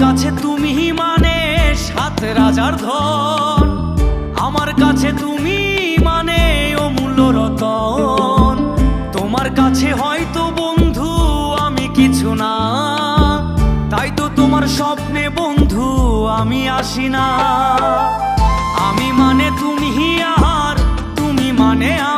কাছে তুমি মানে সাত রাজার ধন। আমার কাছে তুমি মানে অমূল্য রতন তোমার কাছে হয়তো বন্ধু আমি কিছু না। তাই তো তোমার স্বপ্নে বন্ধু আমি আসি না। আমি মানে তুমি আর তুমি মানে আমি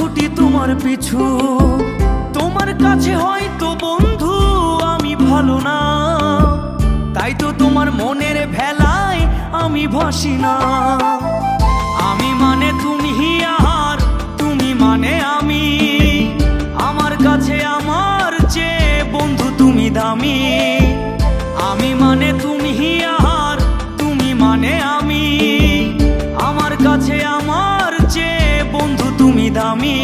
ছুটি তোমার পিছু। তোমার কাছে হয়তো বন্ধু আমি ভালো না। তাই তো তোমার মনের ভেলায় আমি ভাসি না। আমি মানে তুমি আর তুমি মানে আমি। আমার কাছে আমার যে বন্ধু তুমি দামি। আমি মানে তুমি দামি।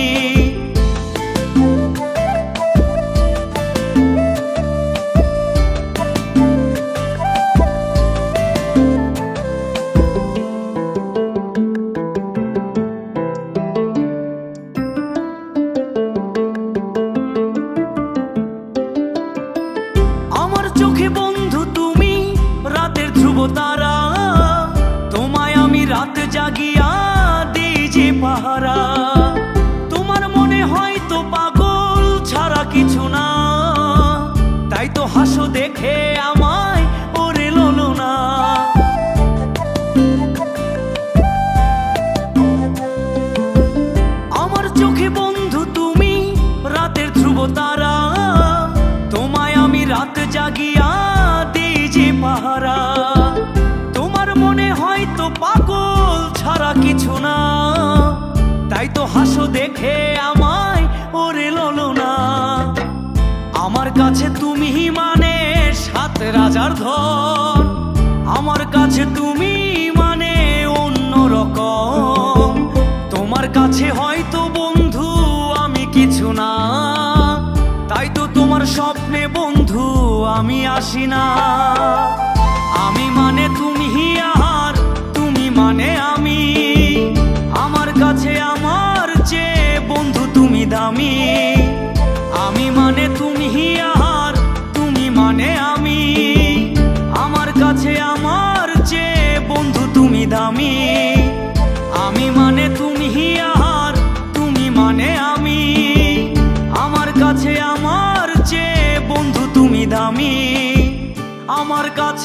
চোখে বন্ধু তুমি রাতের তারা। তোমায় আমি রাত জাগিয়া দিই যে পাহারা। হাসো দেখে আমায়, ওরে না আমার চোখে বন্ধু তুমি, রাতের ধ্রুব তারা। তোমায় আমি রাত জাগিয়া দিই যে পাহারা। তোমার মনে হয়তো পাগল ছাড়া কিছু না। তাই তো হাসো দেখে কাছে তুমি মানে সাত রাজার ধন। আমার কাছে তুমি মানে অন্য রকম। তোমার কাছে হয়তো বন্ধু আমি কিছু না। তাই তো তোমার স্বপ্নে বন্ধু আমি আসি না। আমি মানে তুমি আর তুমি মানে আমি। আমার কাছে আমার চেয়ে বন্ধু তুমি দামি।